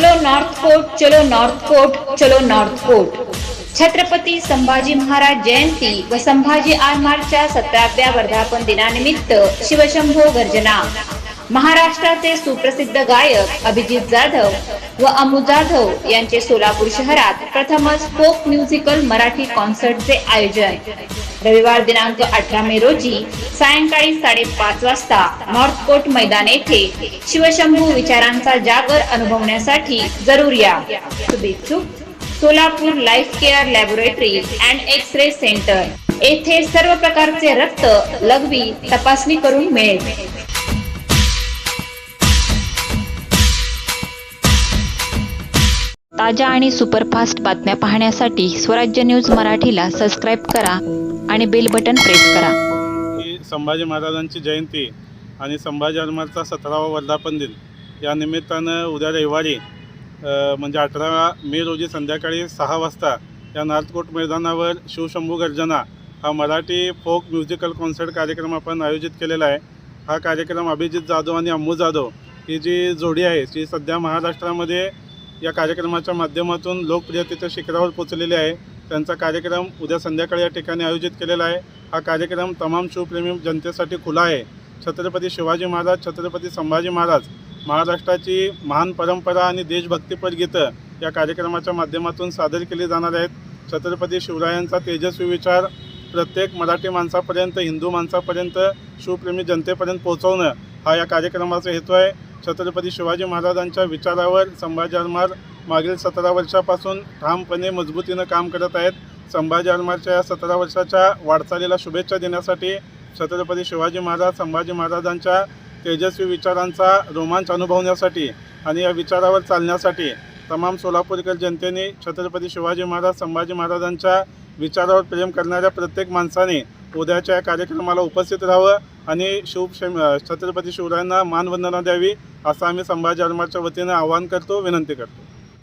चलो north coat चलो north coat चलो नॉर्थ कोट छत्रपती संभाजी महाराज जयंती व संभाजी आरमारच्या सतराव्या वर्धापन दिनानिमित्त शिवशंभो गर्जना. महाराष्ट्राचे सुप्रसिद्ध गायक अभिजित जाधव व अमू जाधव यांचे सोलापूर शहरात प्रथमच फोक म्युझिकल मराठी कॉन्सर्टचे आयोजन. रविवार दिनांक अठरा मे रोजी सायंकाळी साडेपाच वाजता नॉर्थ कोर्ट मैदान येथे शिवशंभू विचारांचा जागर अनुभवण्यासाठी जरूर या. शुभेच्छुक Solapur life care laboratory and X ray centre. येथे सर्व प्रकारचे रक्त लघवी तपासणी करून मिळेल. ताज्या आणि सुपरफास्ट बातम्या पाहण्यासाठी स्वराज्य न्यूज मराठीला सबस्क्राईब करा आणि बेल बटन प्रेस करा. ही संभाजी महाराजांची जयंती आणि संभाजी महाराजांचा सतरावा वर्धापन दिन या निमित्तानं उद्या रविवारी म्हणजे अठरा मे रोजी संध्याकाळी सहा वाजता या नार्थकोट मैदानावर शिवशंभू गर्जना हा मराठी फोक म्युझिकल कॉन्सर्ट कार्यक्रम आपण आयोजित केलेला आहे. हा कार्यक्रम अभिजित जाधव आणि अम्मू जाधव ही जी जोडी आहे ती सध्या महाराष्ट्रामध्ये या कार्यक्रमाच्या माध्यमातून लोकप्रियतेच्या शिखरावर पोचलेले आहे. त्यांचा कार्यक्रम उद्या संध्याकाळी या ठिकाणी आयोजित केलेला आहे. हा कार्यक्रम तमाम शिवप्रेमी जनतेसाठी खुला आहे. छत्रपती शिवाजी महाराज छत्रपती संभाजी महाराज महाराष्ट्राची महान परंपरा आणि देशभक्तीपर गीतं या कार्यक्रमाच्या माध्यमातून सादर केली जाणार आहेत. छत्रपती शिवरायांचा तेजस्वी विचार प्रत्येक मराठी माणसापर्यंत हिंदू माणसापर्यंत शिवप्रेमी जनतेपर्यंत पोहोचवणं हा या कार्यक्रमाचा हेतू आहे. छत्रपती शिवाजी महाराजांच्या विचारावर संभाजी आरमार मागील सतरा वर्षापासून ठामपणे मजबूतीनं काम करत आहेत. संभाजी आरमारच्या या सतरा वर्षाच्या वाटचालीला शुभेच्छा देण्यासाठी छत्रपती शिवाजी महाराज संभाजी महाराजांच्या तेजस्वी विचारांचा रोमांच अनुभवण्यासाठी आणि या विचारावर चालण्यासाठी तमाम सोलापूरकर जनतेने छत्रपती शिवाजी महाराज संभाजी महाराजांच्या विचारावर प्रेम करणाऱ्या प्रत्येक माणसाने उद्याच्या या कार्यक्रमाला उपस्थित राहावं आणि शिव छत्रपती शिवरायांना मानवंदना द्यावी असं आम्ही संभाजी आरमारच्या वतीनं आवाहन करतो विनंती करतो.